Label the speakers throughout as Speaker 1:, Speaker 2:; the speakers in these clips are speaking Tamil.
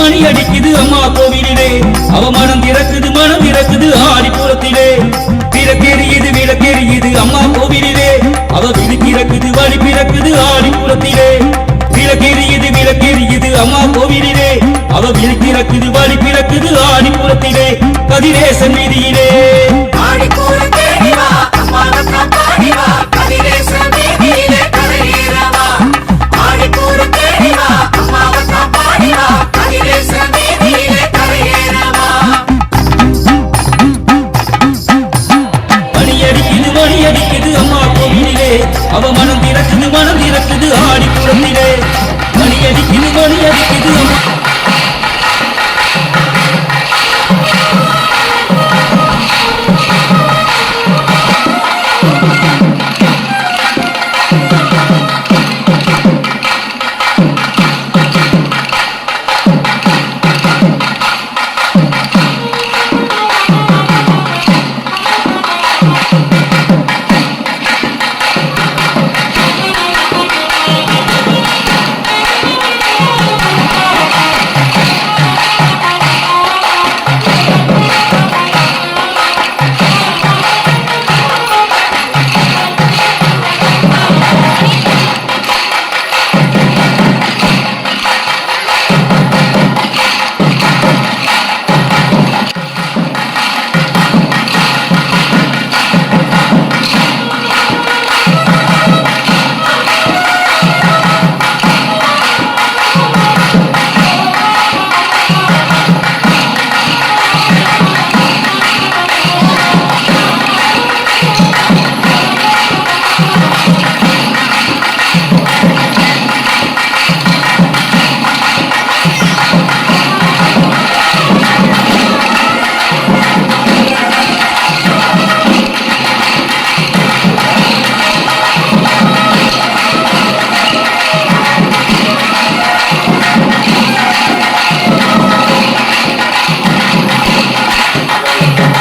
Speaker 1: மணி அடிக்குது அம்மா கோவிலிலே. அவ மனம் திறக்குது மனம் திறக்குது ஆடிப்புறத்திலே விளக்கெரியுது விளக்கெறியுது அம்மா கோவிலிலே. அவ விழி பிறக்குது வழி பிறக்குது ஆடிப்புறத்திலே விளக்கெரியுது விளக்கெறியுது அம்மா கோவிலிலே. அவ விழி பிறக்குது வழி பிறக்குது ஆடிப்புறத்திலே கதிரேசன் வீதியிலே. ஆடிப்பூரத்தில் அம்மா கதிரேசன்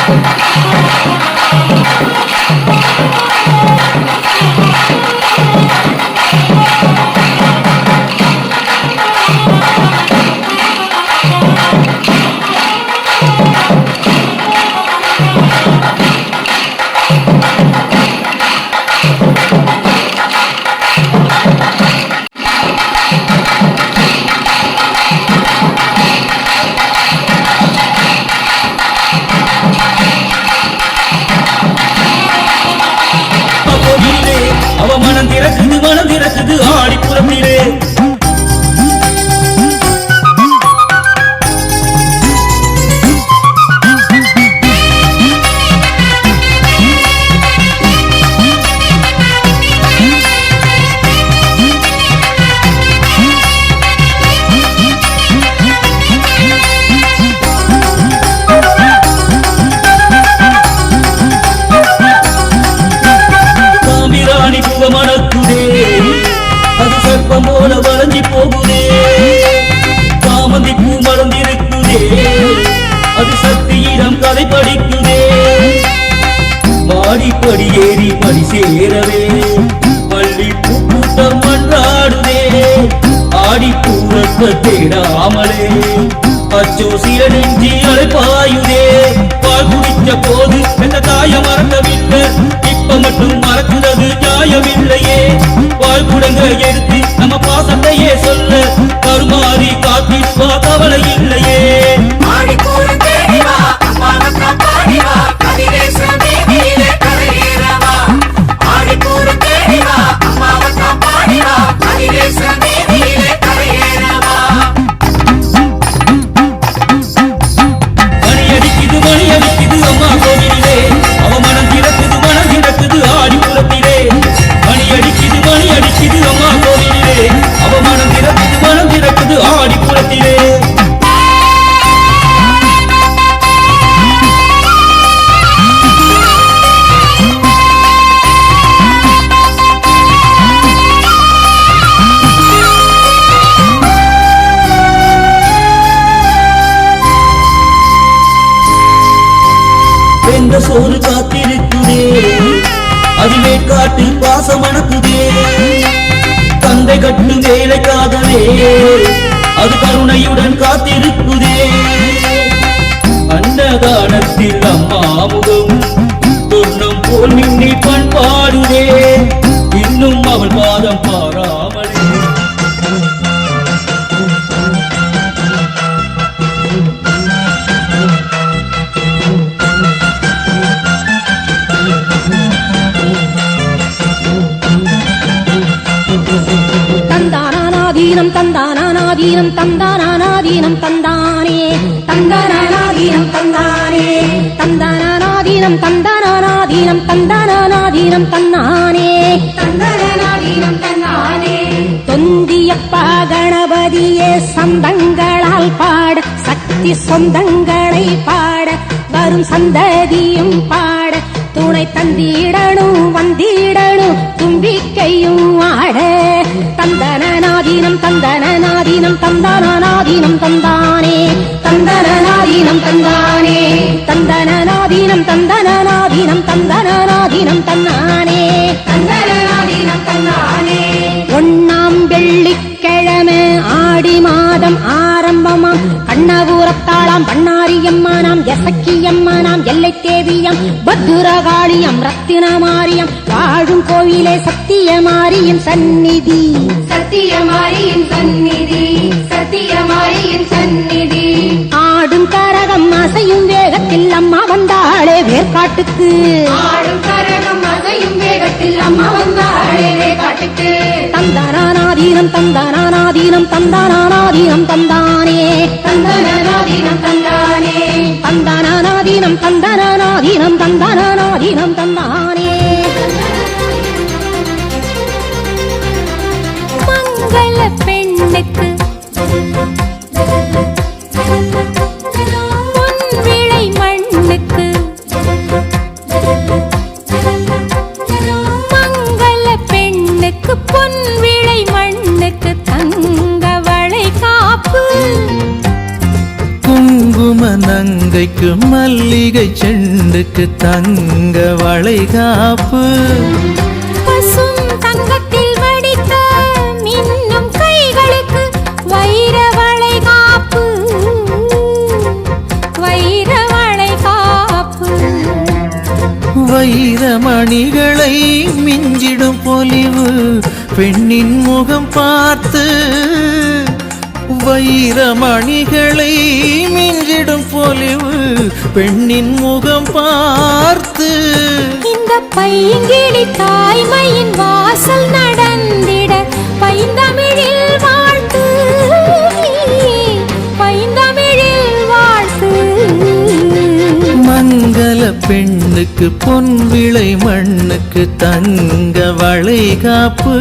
Speaker 1: Thank you. ஆடிப்புறத்திலே தேடாமலே அச்சோ சில நெஞ்சி அழைப்பாயுதே. பால் குடித்த போது எந்த தாய மறக்கவில்லை இப்ப மட்டும் மறக்குறது நியாயமில்லையே. பால் குடங்க எடுத்து நம்ம பாசத்தையே சொல்ல. கருமாறி காத்திருப்பா கவலை இல்லையே. பாசம் அனுப்புதே தந்தை கட்டும் வேலைக்காகவே அது கருணையுடன் காத்திருக்குதே. அன்னதானத்தில் அம்மா முகம் தொன்னம் போல் மின்னி பண்பாடுதே. இன்னும் அவள் பாதம் பாட
Speaker 2: தந்தானாதீனம் தந்தானாதீனம் தந்தானே. தந்தானாதீனம் தந்தானே. தந்தானாதீனம் தந்தானாதீனம் தந்தானாதீனம் தன்னானே. தந்தானாதீனம் தன்னானே. தொந்தியப்பா கணபதியே சந்தங்களால் பாட சக்தி சொந்தங்களை பாட வரும் சந்ததியும் பாட துணை தந்திடணும் வந்திடணும் தும்பிக்கையும் ஆட தந்தனநாதீனம் தந்தனநாதீனம் தந்தனநாதீனம் தந்தானே. தந்தனநாதீனம் தந்தானே. தந்தனநாதீனம் தந்தனநாதீனம் தந்தனநாதீனம் தன்னானே. தந்தனநாதீனம் எசக்கியம்மா நாம் எல்லை தேவியம் பத்துரகாளியம் ரத்தினமாரியம் வாழும் கோவிலே சத்தியமாரியின் சந்நிதி.
Speaker 3: சத்தியமாரியின் சந்நிதி சத்தியமாரியின் சந்நிதி.
Speaker 2: ஆடும் கரகம் அசையும் வேகத்தில் அம்மா வந்தாளே வேர்காட்டுக்கு.
Speaker 3: ஆடும் கரகம் அசையும் வேகத்தில் அம்மா வந்தாளே காட்டுக்கு
Speaker 2: தந்தானாதீனம் தந்தானாதீனம் தந்தானாதீனம் தந்தானே.
Speaker 3: தந்தனாதீனம் தந்தானே தந்தானே.
Speaker 2: தந்தானாதீனம் தந்தானாதீனம் தந்தானாதீனம் தந்தானே.
Speaker 4: மல்லிகை செண்டுக்கு தங்க வளைகாப்பு
Speaker 5: தங்கத்தில் வடித்த மின்னும் கைகளுக்கு வைர வளை காப்பு. வைர வளை காப்பு.
Speaker 4: வைரமணிகளை மிஞ்சிடும் பொலிவு பெண்ணின் முகம் பார்த்து வைரமணிகளை மிஞ்சிடும் பொலிவு பெண்ணின் முகம் பார்த்து.
Speaker 5: இந்த பைங்கிழி தாய்மையின் வாசல் நடந்திட பைந்தமிழில் வாழ்த்து. பைந்தமிழில் வாழ்த்து.
Speaker 4: மங்கள பெண்ணுக்கு பொன் விளை மண்ணுக்கு தங்க வளைகாப்பு.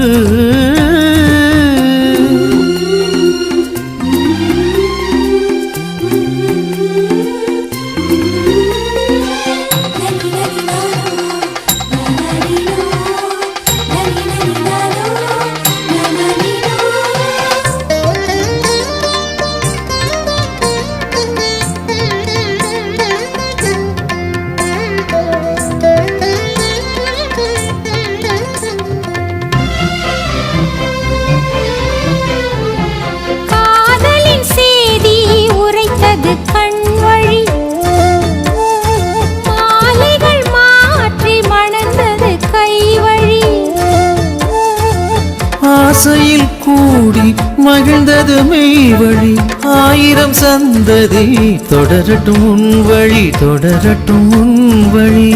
Speaker 4: கூடி மகிழ்ந்தது மெய் வழி ஆயிரம் சந்ததி தொடரட்டும் உன் வழி தொடரட்டும் உன் வழி.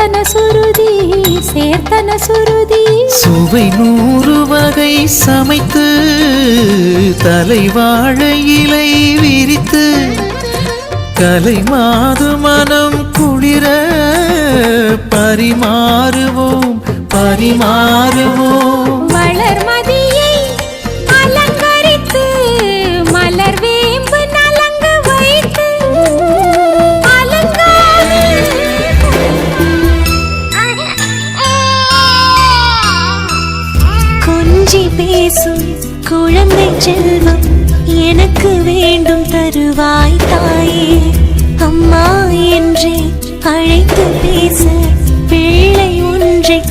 Speaker 5: சேர்த்தன சுருதி சேர்த்தன சுருதி.
Speaker 4: சுவை நூறு வகை சமைத்து தலை வாழ இலை விரித்து கலை மாது மனம் குளிர பரிமாறுவோம் பரிமாறுவோம்.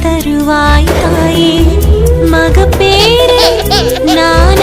Speaker 5: தருவாய் தாயே. மகப்பேறு நான்